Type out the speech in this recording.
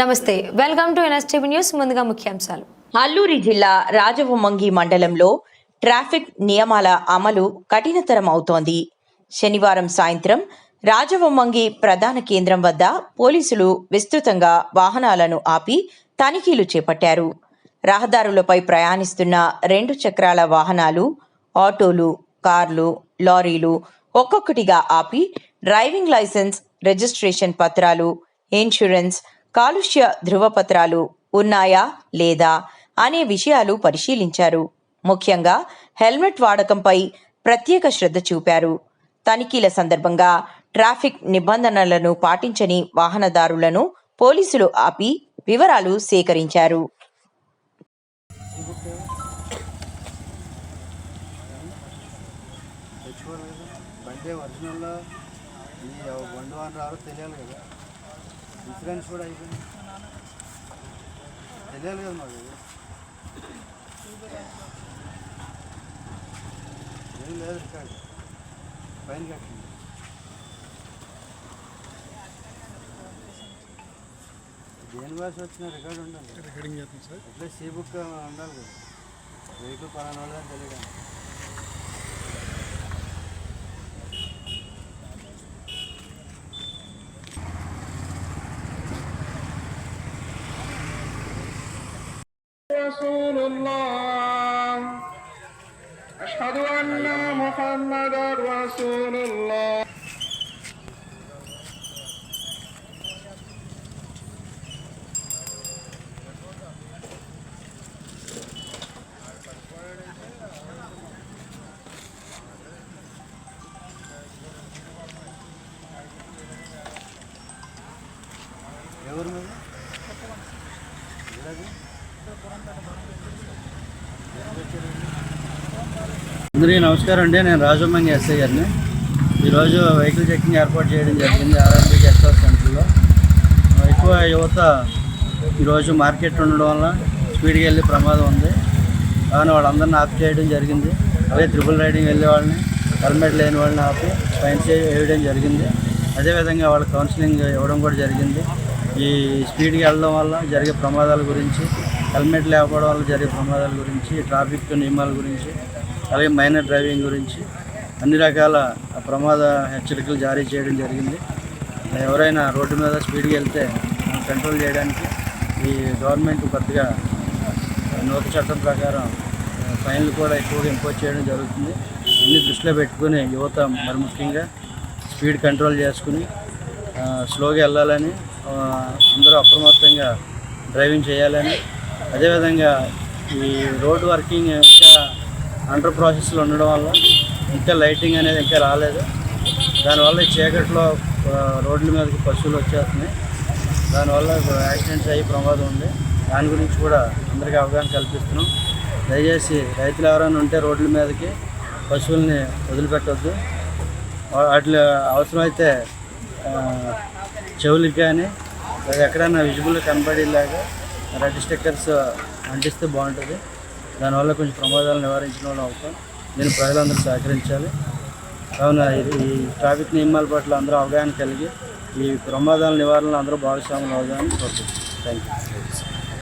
నమస్తే welcome to NSTV news. ముందుగా ముఖ్యాంశాలు. అల్లూరి జిల్లా రాజవొమ్మంగి మండలంలో ట్రాఫిక్ నియమాల అమలు కఠినతరం అవుతోంది శనివారం సాయంత్రం రాజవొమ్మంగి ప్రధాన కేంద్రం వద్ద పోలీసులు విస్తృతంగా వాహనాలను ఆపి తనిఖీలు చేపట్టారు. రహదారులపై ప్రయాణిస్తున్న రెండు చక్రాల వాహనాలు ఆటోలు కార్లు లారీలు ఒక్కొక్కటిగా ఆపి డ్రైవింగ్ లైసెన్స్ రిజిస్ట్రేషన్ పత్రాలు ఇన్సూరెన్స్ కాలుష్య ధృవపత్రాలు ఉన్నాయా లేదా అనే విషయాలు పరిశీలించారు. ముఖ్యంగా హెల్మెట్ వాడకంపై ప్రత్యేక శ్రద్ధ చూపారు. తనిఖీల సందర్భంగా ట్రాఫిక్ నిబంధనలను పాటించని వాహనదారులను పోలీసులు ఆపి వివరాలు సేకరించారు. తెలియాలి కదా. ఇన్సూరెన్స్ కూడా అయిపోయింది తెలియాలి కదా మాకు. ఏం లేదు రికార్డు ఫైన్ కట్టింది. దేని భాష వచ్చిన రికార్డు ఉండాలి. రికార్డింగ్ చేస్తాం సార్. అట్లే సీ బుక్ ఉండాలి కదా. వెహికల్ పలానా వాళ్ళని తెలియడానికి. رسول الله أشهد أن محمد رسول الله ఎవరు మీరు ఎక్కడది? అందరికీ నమస్కారం అండి. నేను రాజమంగి ఎస్ఐ గారిని. ఈరోజు వెహికల్ చెక్కింగ్ ఏర్పాటు చేయడం జరిగింది ఆర్ఆర్బీ గెస్ట్ హౌస్ సెంటర్లో. ఎక్కువ యువత ఈరోజు మార్కెట్ ఉండడం వల్ల స్పీడ్కి వెళ్ళే ప్రమాదం ఉంది. కానీ వాళ్ళందరిని ఆఫ్ చేయడం జరిగింది. అదే ట్రిపుల్ రైడింగ్ వెళ్ళే వాళ్ళని హెల్మెట్ లేని వాళ్ళని ఆపి ఫైన్స్ వేయడం జరిగింది. అదేవిధంగా వాళ్ళ కౌన్సిలింగ్ ఇవ్వడం కూడా జరిగింది. ఈ స్పీడ్కి వెళ్ళడం వల్ల జరిగే ప్రమాదాల గురించి హెల్మెట్ లేకపోవడం వల్ల జరిగే ప్రమాదాల గురించి ట్రాఫిక్ నియమాల గురించి అలాగే మైనర్ డ్రైవింగ్ గురించి అన్ని రకాల ప్రమాద హెచ్చరికలు జారీ చేయడం జరిగింది. ఎవరైనా రోడ్డు మీద స్పీడ్గా వెళ్తే కంట్రోల్ చేయడానికి ఈ గవర్నమెంట్ కొద్దిగా నూతన చట్టం ప్రకారం ఫైన్లు కూడా ఎక్కువగా ఇంపోజ్ చేయడం జరుగుతుంది. అన్ని దృష్టిలో పెట్టుకుని యువత మరి ముఖ్యంగా స్పీడ్ కంట్రోల్ చేసుకుని స్లోగా వెళ్ళాలని అందరూ అప్రమత్తంగా డ్రైవింగ్ చేయాలని అదేవిధంగా ఈ రోడ్ వర్కింగ్ ఇంకా అండర్ ప్రాసెస్లో ఉండడం వల్ల ఇంకా లైటింగ్ అనేది ఇంకా రాలేదు. దానివల్ల ఈ చీకట్లో రోడ్ల మీదకి పశువులు వచ్చేస్తున్నాయి. దానివల్ల యాక్సిడెంట్స్ అయ్యే ప్రమాదం ఉంది. దాని గురించి కూడా అందరికీ అవగాహన కల్పిస్తున్నాం. దయచేసి రైతులు ఎవరైనా ఉంటే రోడ్ల మీదకి పశువుల్ని వదిలిపెట్టవద్దు వాటి అవసరమైతే చెవులకి కానీ లేదా ఎక్కడైనా విజిబుల్ కనబడేలాగా రెడ్ స్టిక్కర్స్ అంటిస్తే బాగుంటుంది. దానివల్ల కొంచెం ప్రమాదాలు నివారించడం అవుతాం. దీన్ని ప్రజలందరూ సహకరించాలి. కావున ఇది- ఈ ట్రాఫిక్ నియమాల పట్ల అందరూ అవగాహన కలిగి ఈ ప్రమాదాల నివారణలో అందరూ భాగస్వాములు అవుదామని కోరుతుంది థ్యాంక్ యూ